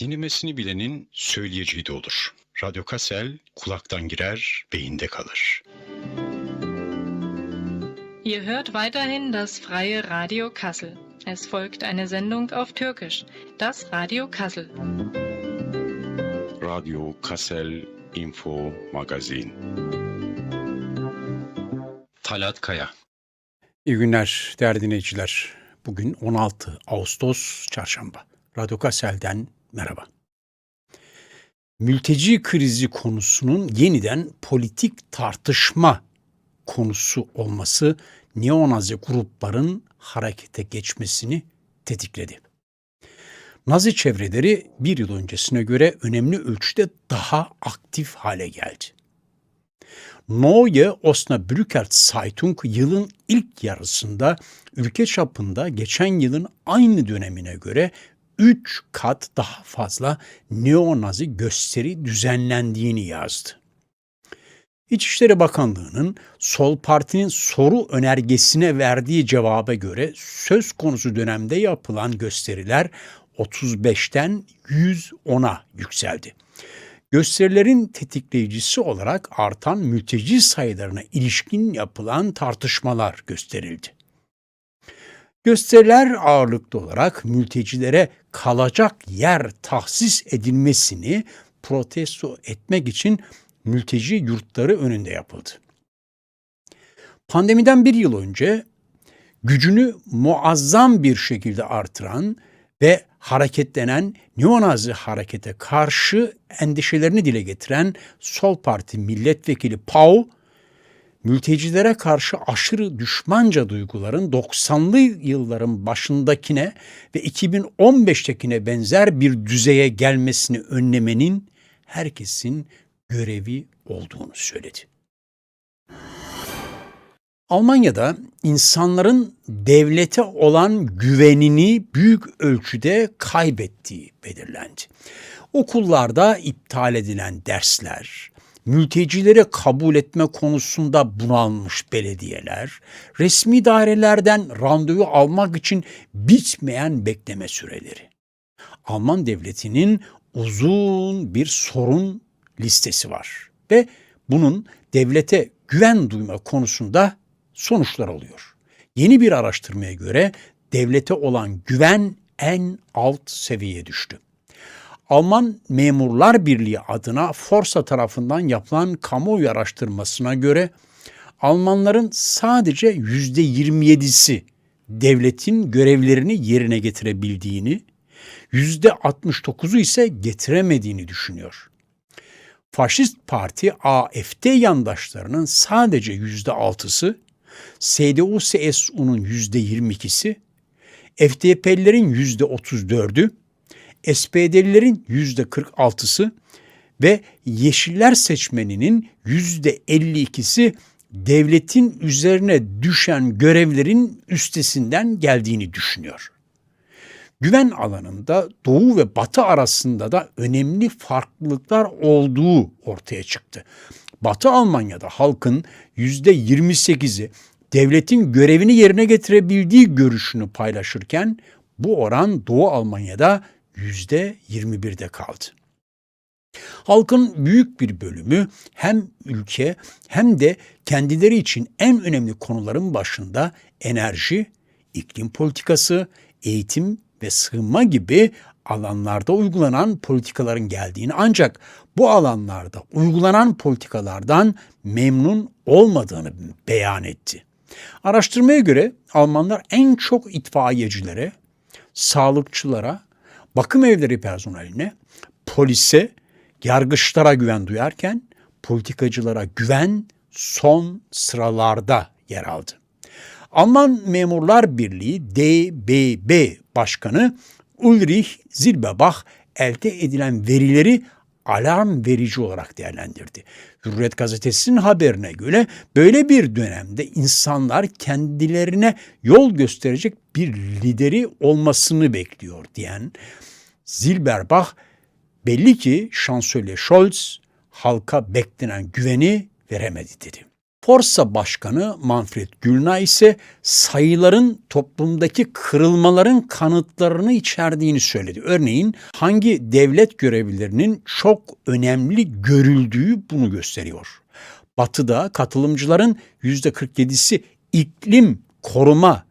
Dinlemesini bilenin söyleyeceği de olur. Radyo Kassel kulaktan girer, beyinde kalır. Ihr hört weiterhin das freie Radio Kassel. Es folgt eine Sendung auf Türkisch, das Radio Kassel. Radyo Kassel Info Magazin. Talat Kaya. İyi günler değerli dinleyiciler. Bugün 16 Ağustos Çarşamba. Radyo Kassel'den merhaba. Mülteci krizi konusunun yeniden politik tartışma konusu olması neonazi grupların harekete geçmesini tetikledi. Nazi çevreleri bir yıl öncesine göre önemli ölçüde daha aktif hale geldi. Neue Osnabrücker Zeitung yılın ilk yarısında ülke çapında geçen yılın aynı dönemine göre 3 kat daha fazla neonazi gösteri düzenlendiğini yazdı. İçişleri Bakanlığı'nın Sol Parti'nin soru önergesine verdiği cevaba göre söz konusu dönemde yapılan gösteriler 35'ten 110'a yükseldi. Gösterilerin tetikleyicisi olarak artan mülteci sayılarına ilişkin yapılan tartışmalar gösterildi. Gösteriler ağırlıklı olarak mültecilere kalacak yer tahsis edilmesini protesto etmek için mülteci yurtları önünde yapıldı. Pandemiden bir yıl önce gücünü muazzam bir şekilde artıran ve hareketlenen neonazi harekete karşı endişelerini dile getiren Sol Parti milletvekili Pau, mültecilere karşı aşırı düşmanca duyguların 90'lı yılların başındakine ve 2015'tekine benzer bir düzeye gelmesini önlemenin herkesin görevi olduğunu söyledi. Almanya'da insanların devlete olan güvenini büyük ölçüde kaybettiği belirlendi. Okullarda iptal edilen dersler, mültecileri kabul etme konusunda bunalmış belediyeler, resmi dairelerden randevu almak için bitmeyen bekleme süreleri. Alman devletinin uzun bir sorun listesi var ve bunun devlete güven duyma konusunda sonuçlar alıyor. Yeni bir araştırmaya göre devlete olan güven en alt seviyeye düştü. Alman Memurlar Birliği adına Forsa tarafından yapılan kamuoyu araştırmasına göre Almanların sadece yüzde 27'si devletin görevlerini yerine getirebildiğini, yüzde 69'u ise getiremediğini düşünüyor. Faşist Parti AFD yandaşlarının sadece yüzde altısı, CDU-CSU'nun yüzde yirmi ikisi, FDP'lilerin yüzde otuz dördü, SPD'lilerin yüzde kırk altısı ve Yeşiller seçmeninin yüzde elli ikisi devletin üzerine düşen görevlerin üstesinden geldiğini düşünüyor. Güven alanında Doğu ve Batı arasında da önemli farklılıklar olduğu ortaya çıktı. Batı Almanya'da halkın yüzde 28'i devletin görevini yerine getirebildiği görüşünü paylaşırken bu oran Doğu Almanya'da yüzde 21'de kaldı. Halkın büyük bir bölümü hem ülke hem de kendileri için en önemli konuların başında enerji, iklim politikası, eğitim ve sığınma gibi alanlarda uygulanan politikaların geldiğini ancak bu alanlarda uygulanan politikalardan memnun olmadığını beyan etti. Araştırmaya göre Almanlar en çok itfaiyecilere, sağlıkçılara, bakım evleri personeline, polise, yargıçlara güven duyarken politikacılara güven son sıralarda yer aldı. Alman Memurlar Birliği DBB Başkanı Ulrich Zilbebach elde edilen verileri alarm verici olarak değerlendirdi. Hürriyet gazetesinin haberine göre böyle bir dönemde insanlar kendilerine yol gösterecek bir lideri olmasını bekliyor diyen Zilberbach belli ki şansölye Scholz halka beklenen güveni veremedi dedi. Forsa Başkanı Manfred Gülnay ise sayıların toplumdaki kırılmaların kanıtlarını içerdiğini söyledi. Örneğin hangi devlet görevlilerinin çok önemli görüldüğü bunu gösteriyor. Batı'da katılımcıların %47'si iklim koruma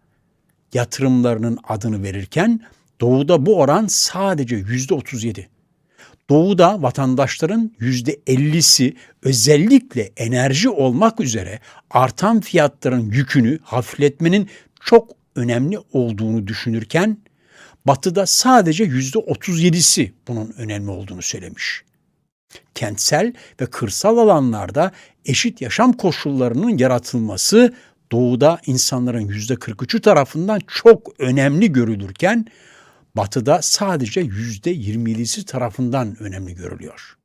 yatırımlarının adını verirken Doğu'da bu oran sadece %37. Doğu'da vatandaşların %50'si özellikle enerji olmak üzere artan fiyatların yükünü hafifletmenin çok önemli olduğunu düşünürken Batı'da sadece %37'si bunun önemli olduğunu söylemiş. Kentsel ve kırsal alanlarda eşit yaşam koşullarının yaratılması Doğu'da insanların %43'ü tarafından çok önemli görülürken Batı'da sadece %27'si tarafından önemli görülüyor.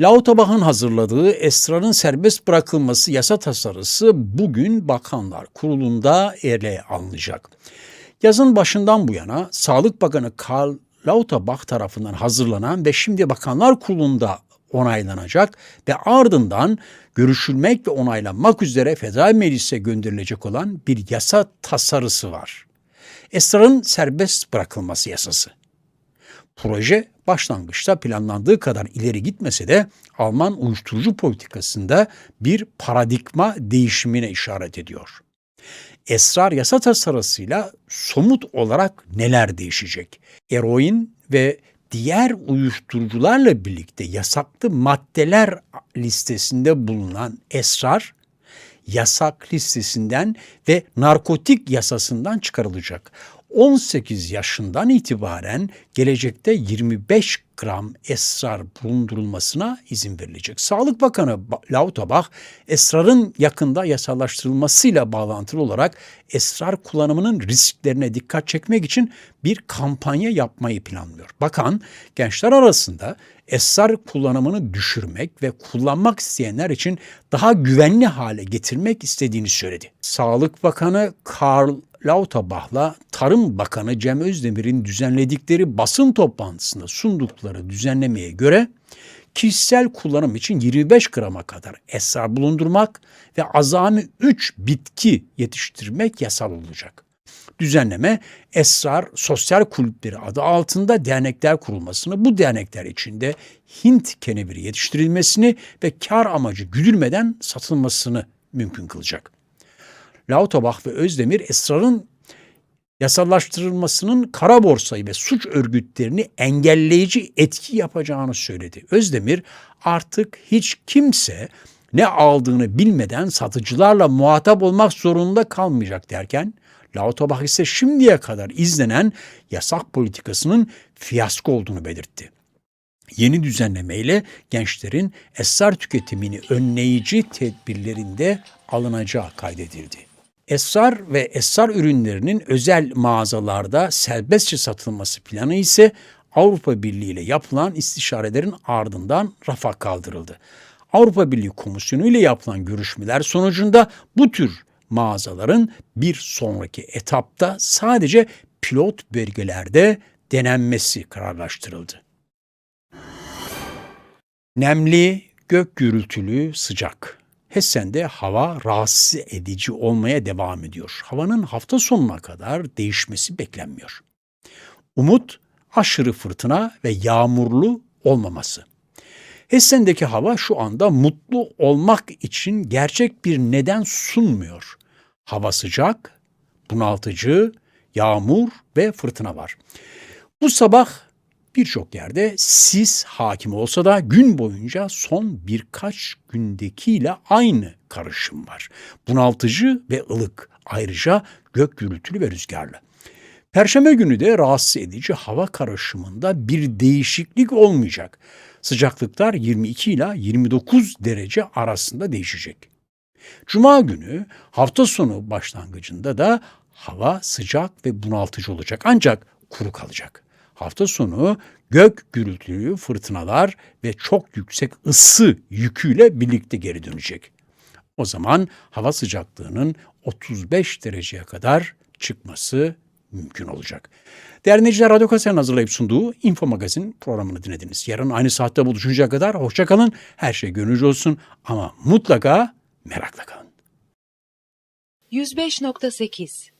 Lauterbach'ın hazırladığı esrarın serbest bırakılması yasa tasarısı bugün Bakanlar Kurulu'nda ele alınacak. Yazın başından bu yana Sağlık Bakanı Karl Lauterbach tarafından hazırlanan ve şimdi Bakanlar Kurulu'nda onaylanacak ve ardından görüşülmek ve onaylanmak üzere Federal Meclis'e gönderilecek olan bir yasa tasarısı var. Esrarın serbest bırakılması yasası. Proje başlangıçta planlandığı kadar ileri gitmese de Alman uyuşturucu politikasında bir paradigma değişimine işaret ediyor. Esrar yasa tasarısıyla somut olarak neler değişecek? Eroin ve diğer uyuşturucularla birlikte yasaklı maddeler listesinde bulunan esrar yasak listesinden ve narkotik yasasından çıkarılacak. 18 yaşından itibaren gelecekte 25 gram esrar bulundurulmasına izin verilecek. Sağlık Bakanı Lauterbach, esrarın yakında yasallaştırılmasıyla bağlantılı olarak esrar kullanımının risklerine dikkat çekmek için bir kampanya yapmayı planlıyor. Bakan, gençler arasında esrar kullanımını düşürmek ve kullanmak isteyenler için daha güvenli hale getirmek istediğini söyledi. Sağlık Bakanı Karl Lauterbach'la Tarım Bakanı Cem Özdemir'in düzenledikleri basın toplantısında sundukları düzenlemeye göre kişisel kullanım için 25 grama kadar esrar bulundurmak ve azami 3 bitki yetiştirmek yasal olacak. Düzenleme esrar sosyal kulüpleri adı altında dernekler kurulmasını, bu dernekler içinde Hint keneviri yetiştirilmesini ve kar amacı güdülmeden satılmasını mümkün kılacak. Lauterbach ve Özdemir esrarın yasallaştırılmasının kara borsayı ve suç örgütlerini engelleyici etki yapacağını söyledi. Özdemir artık hiç kimse ne aldığını bilmeden satıcılarla muhatap olmak zorunda kalmayacak derken Lauterbach ise şimdiye kadar izlenen yasak politikasının fiyasko olduğunu belirtti. Yeni düzenlemeyle gençlerin esrar tüketimini önleyici tedbirlerinde alınacağı kaydedildi. Esrar ve esrar ürünlerinin özel mağazalarda serbestçe satılması planı ise Avrupa Birliği ile yapılan istişarelerin ardından rafa kaldırıldı. Avrupa Birliği Komisyonu ile yapılan görüşmeler sonucunda bu tür mağazaların bir sonraki etapta sadece pilot bölgelerde denenmesi kararlaştırıldı. Nemli, gök gürültülü, sıcak. Hessen'de hava rahatsız edici olmaya devam ediyor. Havanın hafta sonuna kadar değişmesi beklenmiyor. Umut aşırı fırtına ve yağmurlu olmaması. Hessen'deki hava şu anda mutlu olmak için gerçek bir neden sunmuyor. Hava sıcak, bunaltıcı, yağmur ve fırtına var. Bu sabah birçok yerde sis hakim olsa da gün boyunca son birkaç gündekiyle aynı karışım var. Bunaltıcı ve ılık. Ayrıca gök gürültülü ve rüzgarlı. Perşembe günü de rahatsız edici hava karışımında bir değişiklik olmayacak. Sıcaklıklar 22 ile 29 derece arasında değişecek. Cuma günü hafta sonu başlangıcında da hava sıcak ve bunaltıcı olacak ancak kuru kalacak. Hafta sonu gök gürültülü fırtınalar ve çok yüksek ısı yüküyle birlikte geri dönecek. O zaman hava sıcaklığının 35 dereceye kadar çıkması mümkün olacak. Değerli dinleyiciler, Radyo Kasel'in hazırlayıp sunduğu Info Magazin programını dinlediniz. Yarın aynı saatte buluşuncaya kadar hoşçakalın. Her şey gönüllü olsun ama mutlaka merakla kalın. 105.8